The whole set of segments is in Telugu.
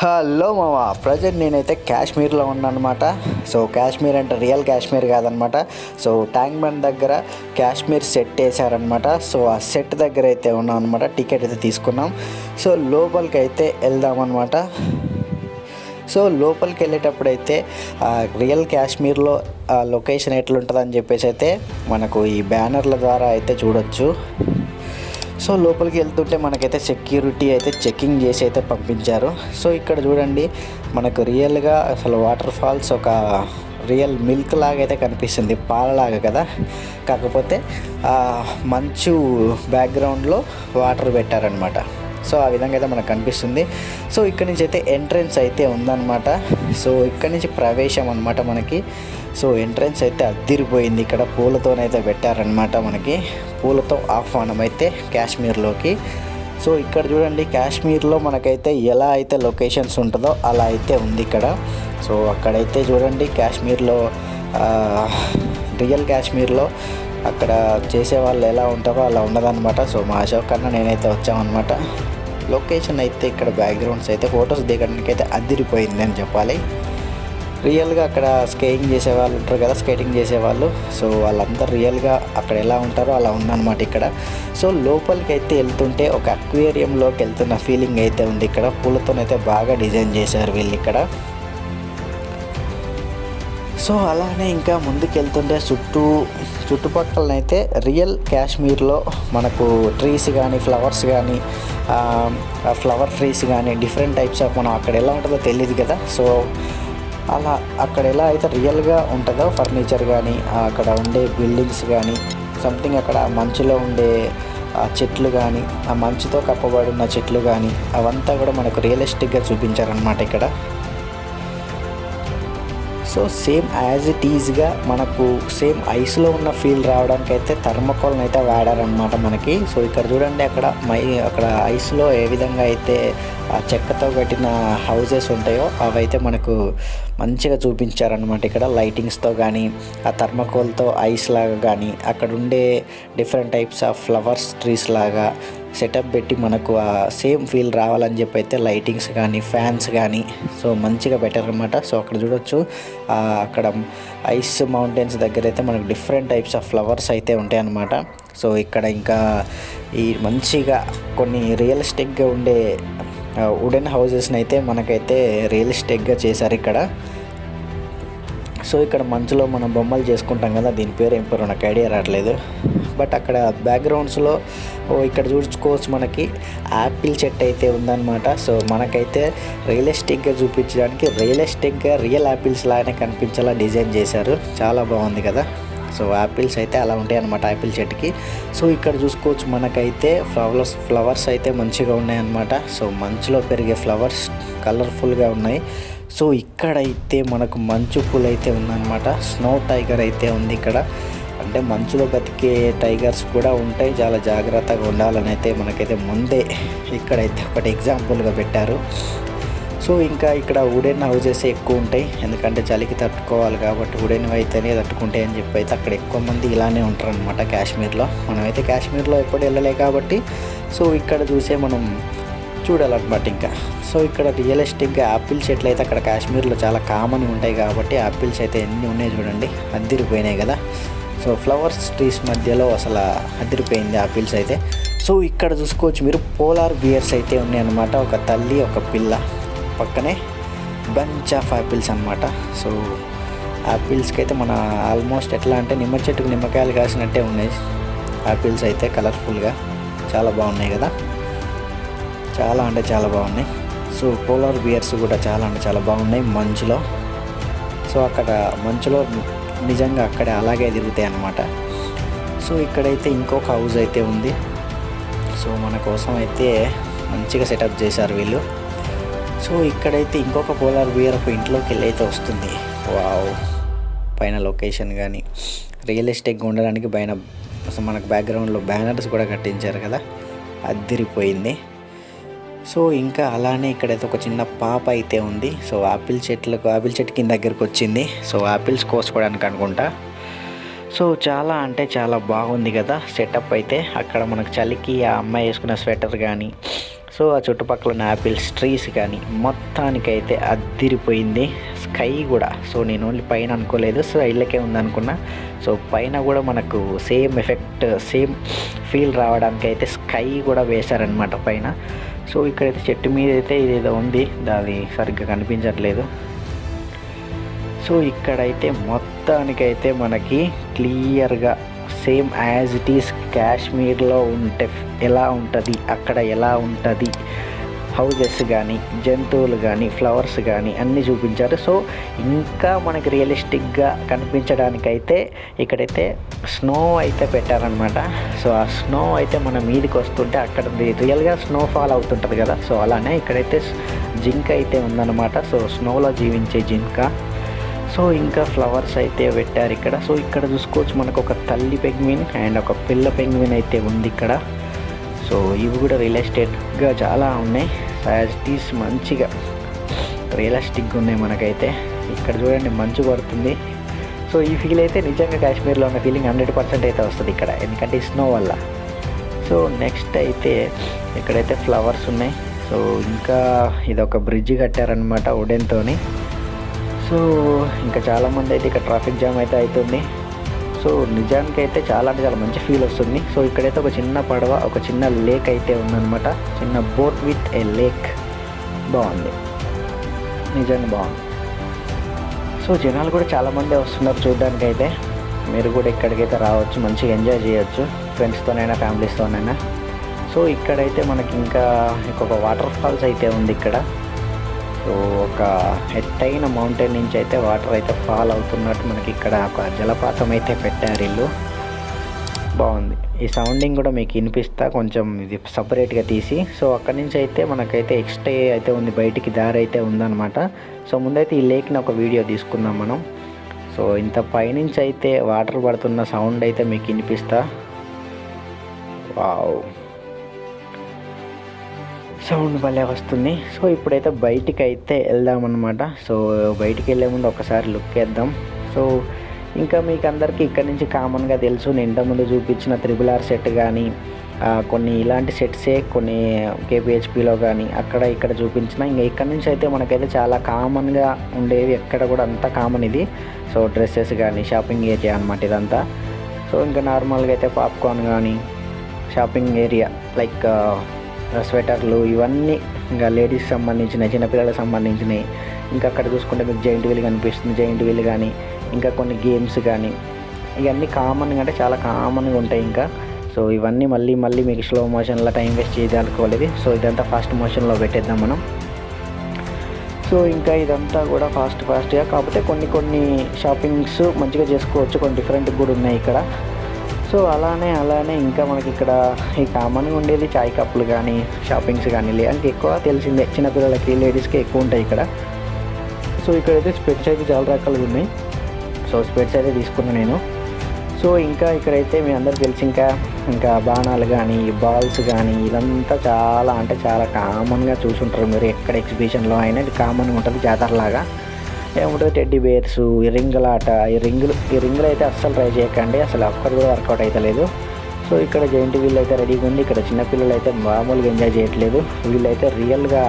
హలో మామ ప్రజెంట్ నేనైతే కాశ్మీర్లో ఉన్నానమాట సో కాశ్మీర్ అంటే రియల్ కాశ్మీర్ కాదనమాట సో ట్యాంక్ బండ్ దగ్గర కాశ్మీర్ సెట్ వేసారనమాట సో ఆ సెట్ దగ్గర అయితే ఉన్నాం అనమాట టికెట్ అయితే తీసుకున్నాం. సో లోపలికి అయితే వెళ్దామన్నమాట. సో లోపలికి వెళ్ళేటప్పుడు అయితే రియల్ కాశ్మీర్లో ఆ లొకేషన్ ఎట్లుంటుందని చెప్పేసి అయితే మనకు ఈ బ్యానర్ల ద్వారా అయితే చూడొచ్చు. సో లోపలికి వెళ్తుంటే మనకైతే సెక్యూరిటీ అయితే చెకింగ్ చేసి అయితే పంపించారు. సో ఇక్కడ చూడండి మనకు రియల్గా అసలు వాటర్ ఫాల్స్ ఒక రియల్ మిల్క్ లాగా అయితే కనిపిస్తుంది పాలలాగా కదా. కాకపోతే మంచు బ్యాక్గ్రౌండ్లో వాటర్ పెట్టారనమాట సో ఆ విధంగా అయితే మనకు కనిపిస్తుంది. సో ఇక్కడ నుంచి అయితే ఎంట్రన్స్ అయితే ఉందన్నమాట. సో ఇక్కడ నుంచి ప్రవేశం అనమాట మనకి. సో ఎంట్రన్స్ అయితే అద్దిరిపోయింది. ఇక్కడ పూలతోనైతే పెట్టారనమాట మనకి. పూలతో ఆహ్వానం అయితే కాశ్మీర్లోకి. సో ఇక్కడ చూడండి కాశ్మీర్లో మనకైతే ఎలా అయితే లొకేషన్స్ ఉంటుందో అలా అయితే ఉంది ఇక్కడ. సో అక్కడైతే చూడండి కాశ్మీర్లో రియల్ కాశ్మీర్లో అక్కడ చేసే వాళ్ళు ఎలా ఉంటారో అలా ఉండదన్నమాట సో మా అశోక్ కన్నా నేనైతే వచ్చామన్నమాట. లొకేషన్ అయితే ఇక్కడ బ్యాక్గ్రౌండ్స్ అయితే ఫొటోస్ దిగడానికి అయితే అదిరిపోయింది అని చెప్పాలి. రియల్గా అక్కడ స్కేయింగ్ చేసే వాళ్ళు ఉంటారు కదా స్కేటింగ్ చేసేవాళ్ళు. సో వాళ్ళందరూ రియల్గా అక్కడ ఎలా ఉంటారో అలా ఉందన్నమాట ఇక్కడ. సో లోపలికి అయితే వెళ్తుంటే ఒక అక్వేరియంలోకి వెళ్తున్న ఫీలింగ్ అయితే ఉంది ఇక్కడ. పూలతోనైతే బాగా డిజైన్ చేశారు వీళ్ళు ఇక్కడ. సో అలానే ఇంకా ముందుకెళ్తుంటే చుట్టూ చుట్టుపక్కలనైతే రియల్ కాశ్మీర్లో మనకు ట్రీస్ కానీ ఫ్లవర్స్ కానీ ఫ్లవర్ ట్రీస్ కానీ డిఫరెంట్ టైప్స్ ఆఫ్ మనం అక్కడ ఎలా ఉంటుందో తెలియదు కదా. సో అలా అక్కడ ఎలా అయితే రియల్గా ఉంటుందో ఫర్నిచర్ కానీ అక్కడ ఉండే బిల్డింగ్స్ కానీ సంథింగ్ అక్కడ మంచులో ఉండే ఆ చెట్లు కానీ ఆ మంచుతో కప్పబడి ఉన్న చెట్లు కానీ అవంతా కూడా మనకు రియలిస్టిక్గా చూపించారనమాట ఇక్కడ. సో సేమ్ యాజ్ ఇట్ ఈజ్గా మనకు సేమ్ ఐస్లో ఉన్న ఫీల్ రావడానికి అయితే థర్మకోల్ని అయితే వాడారనమాట మనకి. సో ఇక్కడ చూడండి అక్కడ మై అక్కడ ఐస్లో ఏ విధంగా అయితే ఆ చెక్కతో కట్టిన హౌజెస్ ఉంటాయో అవైతే మనకు మంచిగా చూపించారనమాట ఇక్కడ. లైటింగ్స్తో కానీ ఆ థర్మకోల్తో ఐస్ లాగా కానీ అక్కడ ఉండే different types of flowers trees లాగా సెటప్ పెట్టి మనకు ఆ సేమ్ ఫీల్ రావాలని చెప్పి అయితే లైటింగ్స్ కానీ ఫ్యాన్స్ కానీ సో మంచిగా పెట్టారనమాట సో అక్కడ చూడొచ్చు. అక్కడ ఐస్ మౌంటైన్స్ దగ్గర అయితే మనకు డిఫరెంట్ టైప్స్ ఆఫ్ ఫ్లవర్స్ అయితే ఉంటాయన్నమాట. సో ఇక్కడ ఇంకా ఈ మంచిగా కొన్ని రియలిస్టిక్గా ఉండే వుడెన్ హౌజెస్ని అయితే మనకైతే రియలిస్టిక్గా చేశారు ఇక్కడ. సో ఇక్కడ మంచులో మనం బొమ్మలు చేసుకుంటాం కదా దీని పేరు ఏం పేరు నాకు ఐడియా రావట్లేదు. బట్ అక్కడ బ్యాక్గ్రౌండ్స్లో ఓ ఇక్కడ చూసుకోవచ్చు మనకి యాపిల్ చెట్టు అయితే ఉందన్నమాట. సో మనకైతే రియలిస్టిక్గా చూపించడానికి రియలిస్టిక్గా రియల్ యాపిల్స్ లాగానే కనిపించేలా డిజైన్ చేశారు. చాలా బాగుంది కదా. సో యాపిల్స్ అయితే అలా ఉంటాయి అనమాట యాపిల్ చెట్టుకి. సో ఇక్కడ చూసుకోవచ్చు మనకైతే ఫ్లవర్స్ ఫ్లవర్స్ అయితే మంచిగా ఉన్నాయన్నమాట. సో మంచులో పెరిగే ఫ్లవర్స్ కలర్ఫుల్గా ఉన్నాయి. సో ఇక్కడైతే మనకు మంచు పూలు అయితే ఉందన్నమాట. స్నో టైగర్ అయితే ఉంది ఇక్కడ. అంటే మంచులో బతికే టైగర్స్ కూడా ఉంటాయి. చాలా జాగ్రత్తగా ఉండాలని అయితే మనకైతే ముందే ఇక్కడైతే ఒకటి ఎగ్జాంపుల్గా పెట్టారు. సో ఇంకా ఇక్కడ వుడెన్ హౌజెస్ ఎక్కువ ఉంటాయి. ఎందుకంటే చలికి తట్టుకోవాలి కాబట్టి వుడెన్ అయితేనే తట్టుకుంటాయి అని చెప్పి అయితే అక్కడ ఎక్కువ మంది ఇలానే ఉంటారు అనమాట కాశ్మీర్లో. మనమైతే కాశ్మీర్లో ఎప్పుడు వెళ్ళలే కాబట్టి సో ఇక్కడ చూసే మనం చూడాలన్నమాట ఇంకా. సో ఇక్కడ రియలిస్టిక్గా యాపిల్ చెట్లు అయితే అక్కడ కాశ్మీర్లో చాలా కామన్ ఉంటాయి కాబట్టి యాపిల్స్ అయితే ఎన్ని ఉన్నాయి చూడండి. అద్దిరిపోయినాయి కదా. సో ఫ్లవర్స్ ట్రీస్ మధ్యలో అసలు అదిరిపోయింది ఆపిల్స్ అయితే. సో ఇక్కడ చూసుకోవచ్చు మీరు పోలార్ బియర్స్ అయితే ఉన్నాయన్నమాట. ఒక తల్లి ఒక పిల్ల. పక్కనే బంచ్ ఆఫ్ యాపిల్స్ అనమాట సో యాపిల్స్కి అయితే మన ఆల్మోస్ట్ ఎట్లా అంటే నిమ్మ చెట్టుకు నిమ్మకాయలు కాసినట్టే ఉన్నాయి. యాపిల్స్ అయితే కలర్ఫుల్గా చాలా బాగున్నాయి కదా. చాలా అంటే చాలా బాగున్నాయి. సో పోలార్ బియర్స్ కూడా చాలా అంటే చాలా బాగున్నాయి మంచులో. సో అక్కడ మంచులో నిజంగా అక్కడే అలాగే తిరుగుతాయి అన్నమాట. సో ఇక్కడైతే ఇంకొక హౌస్ అయితే ఉంది. సో మన కోసం అయితే మంచిగా సెటప్ చేశారు వీళ్ళు. సో ఇక్కడైతే ఇంకొక పోలార్ బియర్ ఒక ఇంట్లోకి వెళ్ళి అయితే వస్తుంది. వావ్. పైన లొకేషన్ కానీ రియలిస్టిక్గా ఉండడానికి పైన అసలు మనకు బ్యాక్గ్రౌండ్లో బ్యానర్స్ కూడా కట్టించారు కదా అద్దిరిపోయింది. సో ఇంకా అలానే ఇక్కడైతే ఒక చిన్న పాప అయితే ఉంది. సో ఆపిల్ చెట్లకు ఆపిల్ చెట్టు కింద దగ్గరికి వచ్చింది. సో ఆపిల్స్ కోసుకోవడానికి అనుకుంటా. సో చాలా అంటే చాలా బాగుంది కదా సెటప్ అయితే. అక్కడ మనకు చలికి ఆ అమ్మాయి వేసుకున్న స్వెటర్ కానీ సో ఆ చుట్టుపక్కల ఉన్న యాపిల్స్ ట్రీస్ కానీ మొత్తానికైతే అద్దిరిపోయింది. స్కై కూడా. సో నేను ఓన్లీ పైన అనుకోలేదు. సో ఇళ్ళకే ఉందనుకున్నా. సో పైన కూడా మనకు సేమ్ ఎఫెక్ట్ సేమ్ ఫీల్ రావడానికి అయితే స్కై కూడా వేశారనమాట పైన. సో ఇక్కడైతే చెట్టు మీద అయితే ఇదేదో ఉంది. అది సరిగ్గా కనిపించట్లేదు. సో ఇక్కడైతే మొత్తానికైతే మనకి క్లియర్గా సేమ్ యాజ్ ఇట్ ఈస్ కాశ్మీర్లో ఉంటే ఎలా ఉంటుంది అక్కడ ఎలా ఉంటుంది హౌజెస్ కానీ జంతువులు కానీ ఫ్లవర్స్ కానీ అన్నీ చూపించారు. సో ఇంకా మనకి రియలిస్టిక్గా కనిపించడానికైతే ఇక్కడైతే స్నో అయితే పెట్టారనమాట సో ఆ స్నో అయితే మన మీదకి వస్తుంటే అక్కడ రియల్గా స్నో ఫాల్ అవుతుంటుంది కదా. సో అలానే ఇక్కడైతే జింక అయితే ఉందన్నమాట. సో స్నోలో జీవించే జింక. సో ఇంకా ఫ్లవర్స్ అయితే పెట్టారు ఇక్కడ. సో ఇక్కడ చూసుకోవచ్చు మనకు ఒక తల్లి పెంగ్విన్ అండ్ ఒక పిల్ల పెంగ్విన్ అయితే ఉంది ఇక్కడ. సో ఇవి కూడా రియల్ ఎస్టేట్గా చాలా ఉన్నాయి. యాజ్ ఇట్ ఈస్ మంచిగా రియలిస్టిక్గా ఉన్నాయి మనకైతే. ఇక్కడ చూడండి మంచు పడుతుంది. సో ఈ ఫీల్ అయితే నిజంగా కాశ్మీర్లో ఉన్న ఫీలింగ్ హండ్రెడ్ పర్సెంట్ అయితే వస్తుంది ఇక్కడ. ఎందుకంటే స్నో వల్ల. సో నెక్స్ట్ అయితే ఇక్కడైతే ఫ్లవర్స్ ఉన్నాయి. సో ఇంకా ఇది ఒక బ్రిడ్జ్ కట్టారనమాట ఉడెన్తోని సో ఇంకా చాలామంది అయితే ఇక్కడ ట్రాఫిక్ జామ్ అయితే అవుతుంది. సో నిజానికి అయితే చాలా అంటే చాలా మంచి ఫీల్ వస్తుంది. సో ఇక్కడైతే ఒక చిన్న పడవ ఒక చిన్న లేక్ అయితే ఉందన్నమాట. చిన్న బోట్ విత్ ఏ లేక్ బాగుంది. నిజంగా బాగుంది. సో జనాలు కూడా చాలామంది వస్తున్నారు చూడడానికి అయితే మీరు కూడా ఇక్కడికైతే రావచ్చు మంచిగా ఎంజాయ్ చేయొచ్చు ఫ్రెండ్స్తోనైనా ఫ్యామిలీస్తోనైనా సో ఇక్కడైతే మనకి ఇంకా ఇంకొక వాటర్ ఫాల్స్ అయితే ఉంది ఇక్కడ. సో ఒక ఎత్తైన మౌంటైన్ నుంచి అయితే వాటర్ అయితే ఫాల్ అవుతున్నట్టు మనకి ఇక్కడ ఒక జలపాతం అయితే పెట్టారు ఇల్లు. బాగుంది. ఈ సౌండింగ్ కూడా మీకు వినిపిస్తా కొంచెం ఇది సపరేట్గా తీసి. సో అక్కడి నుంచి అయితే మనకైతే ఎక్స్ట్రా అయితే ఉంది బయటికి దారి అయితే ఉందన్నమాట. సో ముందైతే ఈ లేక్ని ఒక వీడియో తీసుకుందాం మనం. సో ఇంత పైనుంచి అయితే వాటర్ పడుతున్న సౌండ్ అయితే మీకు వినిపిస్తా. వావ్ సౌండ్ భలే వస్తుంది. సో ఇప్పుడైతే బయటికి అయితే వెళ్దామన్నమాట. సో బయటికి వెళ్ళే ముందు ఒకసారి లుక్ వేద్దాం. సో ఇంకా మీకు అందరికీ ఇక్కడ నుంచి కామన్గా తెలుసు నేను ఇంతకుముందు చూపించిన త్రిబుల్ ఆర్ సెట్ కానీ కొన్ని ఇలాంటి సెట్సే కొన్ని కేపిహెచ్పిలో కానీ అక్కడ ఇక్కడ చూపించిన. ఇంకా ఇక్కడ నుంచి అయితే మనకైతే చాలా కామన్గా ఉండేవి ఎక్కడ కూడా అంత కామన్ ఇది. సో డ్రెస్సెస్ కానీ షాపింగ్ ఏరియా అనమాట ఇదంతా. సో ఇంకా నార్మల్గా అయితే పాప్కార్న్ కానీ షాపింగ్ ఏరియా లైక్ స్వెటర్లు ఇవన్నీ ఇంకా లేడీస్ సంబంధించిన చిన్నపిల్లలకు సంబంధించినవి. ఇంకా అక్కడ చూసుకుంటే మీకు జైంట్ వీల్ కనిపిస్తుంది జైంట్ వీల్ కానీ ఇంకా కొన్ని గేమ్స్ కానీ. ఇవన్నీ కామన్గా అంటే చాలా కామన్గా ఉంటాయి ఇంకా. సో ఇవన్నీ మళ్ళీ మళ్ళీ మీకు స్లో మోషన్లో టైం వేస్ట్ చేయాలనుకోలేదు. సో ఇదంతా ఫాస్ట్ మోషన్లో పెట్టేద్దాం మనం. సో ఇంకా ఇదంతా కూడా ఫాస్ట్ ఫాస్ట్గా కాకపోతే కొన్ని కొన్ని షాపింగ్స్ మంచిగా చేసుకోవచ్చు. కొన్ని డిఫరెంట్ కూడా ఉన్నాయి ఇక్కడ. సో అలానే అలానే ఇంకా మనకి ఇక్కడ ఈ కామన్గా ఉండేది చాయ్ కప్పులు కానీ షాపింగ్స్ కానీ లేదంటే ఎక్కువ తెలిసిందే చిన్నపిల్లలకి లేడీస్కి ఎక్కువ ఉంటాయి ఇక్కడ. సో ఇక్కడైతే స్పెట్స్ అయితే చాలా రకాలుగా ఉన్నాయి. సో స్పెట్స్ అయితే తీసుకున్నాను నేను. సో ఇంకా ఇక్కడైతే మీ అందరికి తెలిసి ఇంకా ఇంకా బాణాలు కానీ బాల్స్ కానీ ఇదంతా చాలా అంటే చాలా కామన్గా చూసుంటారు మీరు. ఎక్కడ ఎగ్జిబిషన్లో అయినా ఇది కామన్గా ఉంటుంది జాతరలాగా. ఏముంటుంది టెడ్డీ బేర్స్ ఈ రింగులాట ఈ రింగులు ఈ రింగులు అయితే అస్సలు ట్రై చేయకండి అసలు ఒక్కరు కూడా వర్కౌట్ అయితే లేదు. సో ఇక్కడ జైంట్ వీల్ అయితే రెడీగా ఉంది ఇక్కడ చిన్నపిల్లలు అయితే మామూలుగా ఎంజాయ్ చేయట్లేదు. వీళ్ళైతే రియల్గా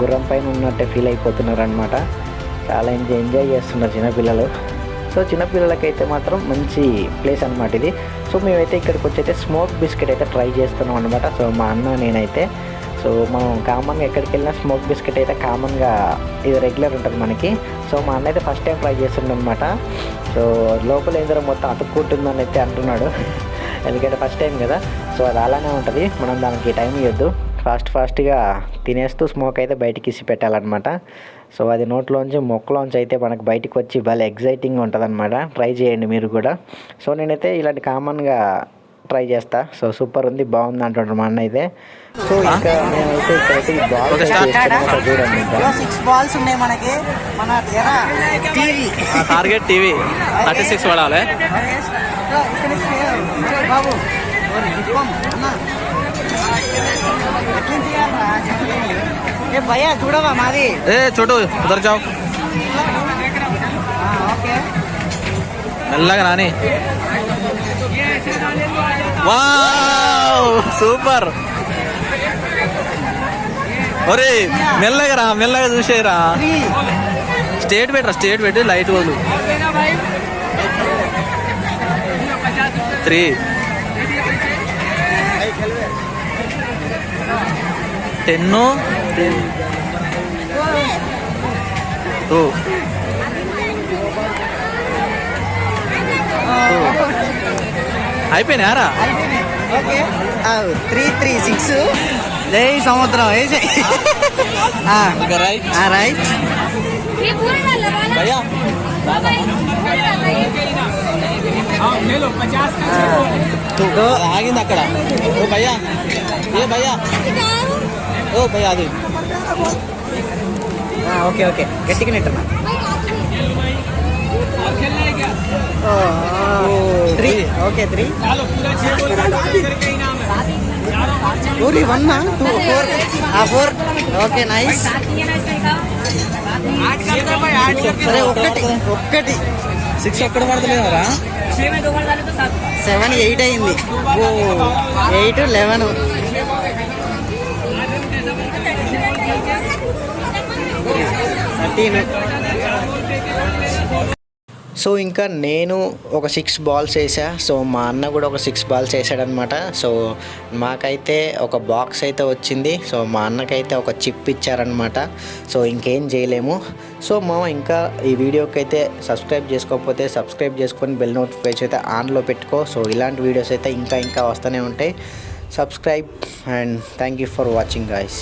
గుర్రం పైన ఉన్నట్టే ఫీల్ అయిపోతున్నారు అనమాట చాలా ఎంజాయ్ ఎంజాయ్ చేస్తున్నారు చిన్నపిల్లలు సో చిన్నపిల్లలకైతే మాత్రం మంచి ప్లేస్ అనమాట ఇది. సో మేమైతే ఇక్కడికి వచ్చి అయితే స్మోక్ బిస్కెట్ అయితే ట్రై చేస్తున్నాం అనమాట సో మా అన్న నేనైతే సో మనం కామన్గా ఎక్కడికి వెళ్ళినా స్మోక్ బిస్కెట్ అయితే కామన్గా ఇది రెగ్యులర్ ఉంటుంది మనకి. సో మా అన్న అయితే ఫస్ట్ టైం ట్రై చేస్తుండనమాట సో లోపల ఏందో మొత్తం అతుక్కుంటుందని అయితే అంటున్నాడు. ఎందుకంటే ఫస్ట్ టైం కదా. సో అది అలానే ఉంటుంది. మనం దానికి టైం ఇవ్వద్దు ఫాస్ట్ ఫాస్ట్గా తినేస్తూ స్మోక్ అయితే బయటికి ఇసి పెట్టాలన్నమాట. సో అది నోట్లోంచి మొక్కలోంచి అయితే మనకు బయటికి వచ్చి భలే ఎగ్జైటింగ్ ఉంటుంది అనమాట ట్రై చేయండి మీరు కూడా. సో నేనైతే ఇలాంటి కామన్గా ట్రై చేస్తా. సో సూపర్ ఉంది బాగుంది అంటుంటారు మా అన్న అయితే. సో ఇంకా నేనైతే ఇక్కడైతే ఈ బాల్ చూడండి సిక్స్ బాల్స్ ఉన్నాయి మనకి. మన era TV. Target TV. Thirty six పడాలి. బాబు ఇప్పం, అన్న. ఎట్లా చేయాలరా? ఏ భయ్యా చూడవా మాది ఏ చోటు ఉదర్ జావ్ ఆ, ఓకే. మెల్లగా రాని. Wow super. ఒరే మెల్లగా రా మెల్లగా చూసేరా స్టేట్ పెట్టరా స్టేట్ పెట్టి లైట్ వాళ్ళు three. Ten two. అయిపోయినారా three three six. లే సంవత్సరం ఏ రైట్. ఆగింది అక్కడ. ఓ భయ్యా. ఏ భయ్యా. ఓ భయ్యా అది. Okay okay. గట్టిగా నెట్టున్నా okay three. Only one two four. Four. Okay nice. సరే ఒక్కటి ఒక్కటి. సిక్స్ ఎక్కడ పడతలేదరా? సెవెన్ ఎయిట్ అయింది. Eight eleven. థర్టీన్. సో ఇంకా నేను ఒక సిక్స్ బాల్స్ వేసా. సో మా అన్న కూడా ఒక సిక్స్ బాల్స్ వేసాడనమాట సో మాకైతే ఒక బాక్స్ అయితే వచ్చింది. సో మా అన్నకైతే ఒక చిప్ ఇచ్చారనమాట సో ఇంకేం చేయలేము. సో మామ ఇంకా ఈ వీడియోకి అయితే సబ్స్క్రైబ్ చేసుకోకపోతే సబ్స్క్రైబ్ చేసుకొని బెల్ నోటిఫికేషన్ అయితే ఆన్లో పెట్టుకో. సో ఇలాంటి వీడియోస్ అయితే ఇంకా ఇంకా వస్తూనే ఉంటాయి. Subscribe and thank you for watching guys